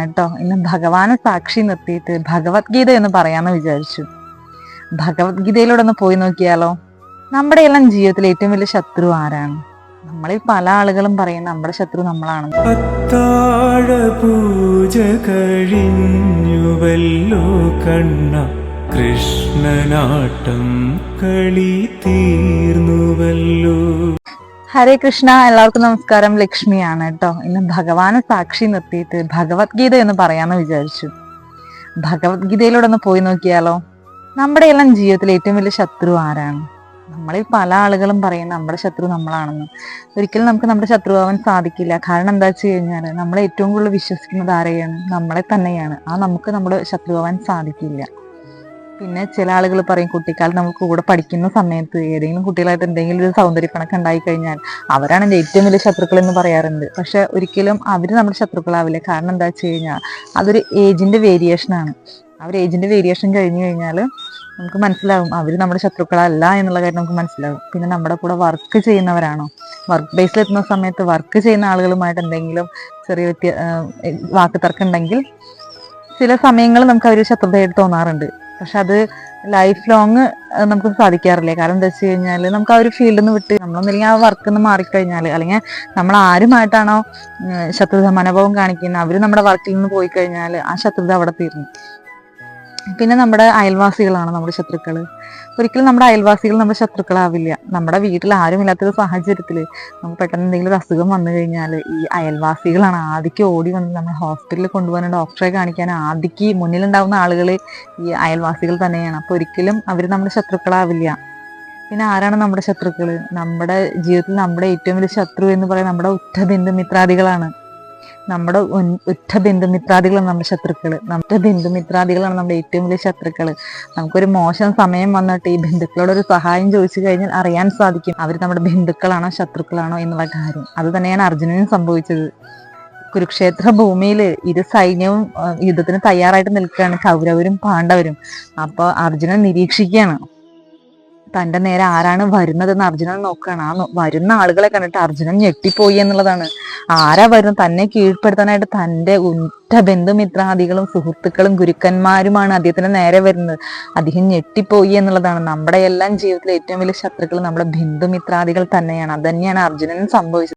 കേട്ടോ. ഇന്ന് ഭഗവാനെ സാക്ഷി നിർത്തിയിട്ട് ഭഗവത്ഗീത എന്ന് പറയാന്ന് വിചാരിച്ചു. ഭഗവത്ഗീതയിലൂടെ ഒന്ന് പോയി നോക്കിയാലോ? നമ്മുടെ എല്ലാം ജീവിതത്തിൽ ഏറ്റവും വലിയ ശത്രു ആരാണ്? നമ്മളിൽ പല ആളുകളും പറയും നമ്മുടെ ശത്രു നമ്മളാണ്. പൂജ കഴിഞ്ഞുവല്ലോ കണ്ണ. കൃഷ്ണനാട്ടം കളി തീർന്നുവല്ലോ. ഹരേ കൃഷ്ണ എല്ലാവർക്കും നമസ്കാരം. ലക്ഷ്മിയാണ് കേട്ടോ ഇന്ന് ഭഗവാനെ സാക്ഷി നിർത്തിയിട്ട് ഭഗവത്ഗീത എന്ന് പറയാമെന്ന് വിചാരിച്ചു. ഭഗവത്ഗീതയിലൂടെ ഒന്ന് പോയി നോക്കിയാലോ? നമ്മുടെ എല്ലാം ജീവിതത്തിൽ ഏറ്റവും വലിയ ശത്രു ആരാണ്? നമ്മളിൽ പല ആളുകളും പറയും നമ്മുടെ ശത്രു നമ്മളാണെന്ന്. ഒരിക്കലും നമുക്ക് നമ്മുടെ ശത്രു ആവാൻ സാധിക്കില്ല. കാരണം എന്താ വെച്ച് കഴിഞ്ഞാൽ നമ്മൾ ഏറ്റവും കൂടുതൽ വിശ്വസിക്കുന്നത് ആരെയാണ്? നമ്മളെ തന്നെയാണ്. ആ നമുക്ക് നമ്മുടെ ശത്രുവാവാൻ സാധിക്കില്ല. പിന്നെ ചില ആളുകൾ പറയും കുട്ടിക്കാലം നമുക്ക് കൂടെ പഠിക്കുന്ന സമയത്ത് ഏതെങ്കിലും കുട്ടികളായിട്ട് എന്തെങ്കിലും ഒരു സൗന്ദര്യപ്പണക്കം ഉണ്ടായി കഴിഞ്ഞാൽ അവരാണ് എന്റെ ഏറ്റവും വലിയ ശത്രുക്കൾ എന്ന് പറയാറുണ്ട്. പക്ഷെ ഒരിക്കലും അവർ നമ്മുടെ ശത്രുക്കളാവില്ല. കാരണം എന്താ വെച്ച് കഴിഞ്ഞാൽ അതൊരു ആണ്. ആ ഒരു ഏജിന്റെ വേരിയേഷൻ കഴിഞ്ഞു കഴിഞ്ഞാൽ നമുക്ക് മനസ്സിലാവും അവർ നമ്മുടെ ശത്രുക്കളല്ല എന്നുള്ള കാര്യം നമുക്ക് മനസ്സിലാവും. പിന്നെ നമ്മുടെ കൂടെ വർക്ക് ചെയ്യുന്നവരാണോ? വർക്ക് ബേസിൽ എത്തുന്ന സമയത്ത് വർക്ക് ചെയ്യുന്ന ആളുകളുമായിട്ട് എന്തെങ്കിലും ചെറിയ വ്യത്യ വാക്ക് തർക്കം ഉണ്ടെങ്കിൽ ചില സമയങ്ങൾ നമുക്ക് അവർ ശത്രുതയായിട്ട് തോന്നാറുണ്ട്. പക്ഷെ അത് ലൈഫ് ലോങ് നമുക്ക് സാധിക്കാറില്ല? കാരണം എന്താ വെച്ച് കഴിഞ്ഞാൽ നമുക്ക് ആ ഒരു ഫീൽഡിൽ നിന്ന് വിട്ട് നമ്മളൊന്നില്ലെങ്കിൽ ആ വർക്കിൽ നിന്ന് മാറിക്കഴിഞ്ഞാൽ അല്ലെങ്കിൽ നമ്മൾ ആരുമായിട്ടാണോ ശത്രുത മനോഭാവം കാണിക്കുന്നത് അവർ നമ്മുടെ വർക്കിൽ നിന്ന് പോയി കഴിഞ്ഞാൽ ആ ശത്രുത അവിടെ തീർന്നു. പിന്നെ നമ്മുടെ അയൽവാസികളാണ് നമ്മുടെ ശത്രുക്കൾ ഒരിക്കലും നമ്മുടെ അയൽവാസികൾ നമ്മുടെ ശത്രുക്കളാവില്ല. നമ്മുടെ വീട്ടിൽ ആരുമില്ലാത്തൊരു സാഹചര്യത്തിൽ നമുക്ക് പെട്ടെന്ന് എന്തെങ്കിലും ഒരു അസുഖം വന്നു കഴിഞ്ഞാൽ ഈ അയൽവാസികളാണ് ആദ്യം ഓടി വന്ന് നമ്മൾ ഹോസ്പിറ്റലിൽ കൊണ്ടുപോകാൻ ഡോക്ടറെ കാണിക്കാൻ ആദ്യം മുന്നിലുണ്ടാവുന്ന ആളുകൾ ഈ അയൽവാസികൾ തന്നെയാണ്. അപ്പോൾ ഒരിക്കലും അവർ നമ്മുടെ ശത്രുക്കളാവില്ല. പിന്നെ ആരാണ് നമ്മുടെ ശത്രുക്കൾ നമ്മുടെ ജീവിതത്തിൽ നമ്മുടെ ഏറ്റവും വലിയ ശത്രു എന്ന് പറയുന്നത് നമ്മുടെ ഉറ്റ ബന്ധുമിത്രാദികളാണ്. നമ്മുടെ ഉറ്റ ബന്ധുമിത്രാദികളാണ് നമ്മുടെ ശത്രുക്കൾ നമ്മുടെ ബന്ധുമിത്രാദികളാണ് നമ്മുടെ ഏറ്റവും വലിയ ശത്രുക്കൾ നമുക്കൊരു മോശം സമയം വന്നിട്ട് ഈ ബന്ധുക്കളോട് ഒരു സഹായം ചോദിച്ചു കഴിഞ്ഞാൽ അറിയാൻ സാധിക്കും അവർ നമ്മുടെ ബന്ധുക്കളാണോ ശത്രുക്കളാണോ എന്നുള്ള കാര്യം. അത് തന്നെയാണ് അർജുനനും സംഭവിച്ചത്. കുരുക്ഷേത്ര ഭൂമിയിൽ ഇരു സൈന്യവും യുദ്ധത്തിന് തയ്യാറായിട്ട് നിൽക്കുകയാണ് കൗരവരും പാണ്ഡവരും. അപ്പോൾ അർജുനൻ നിരീക്ഷിക്കുകയാണ്. തന്റെ നേരെ ആരാണ് വരുന്നതെന്ന് അർജുനൻ നോക്കുകയാണ് ആ വരുന്ന ആളുകളെ കണ്ടിട്ട് അർജുനൻ ഞെട്ടിപ്പോയി എന്നുള്ളതാണ്. ആരാ വരുന്നത്? തന്നെ കീഴ്പ്പെടുത്താനായിട്ട് തന്റെ ഉറ്റ ബന്ധുമിത്രാദികളും സുഹൃത്തുക്കളും ഗുരുക്കന്മാരുമാണ് അദ്ദേഹത്തിന് നേരെ വരുന്നത്. അദ്ദേഹം ഞെട്ടിപ്പോയി എന്നുള്ളതാണ്. നമ്മുടെ എല്ലാം ജീവിതത്തിലെ ഏറ്റവും വലിയ ശത്രുക്കൾ നമ്മുടെ ബന്ധുമിത്രാദികൾ തന്നെയാണ്. അത് തന്നെയാണ് അർജുനൻ സംഭവിച്ചത്.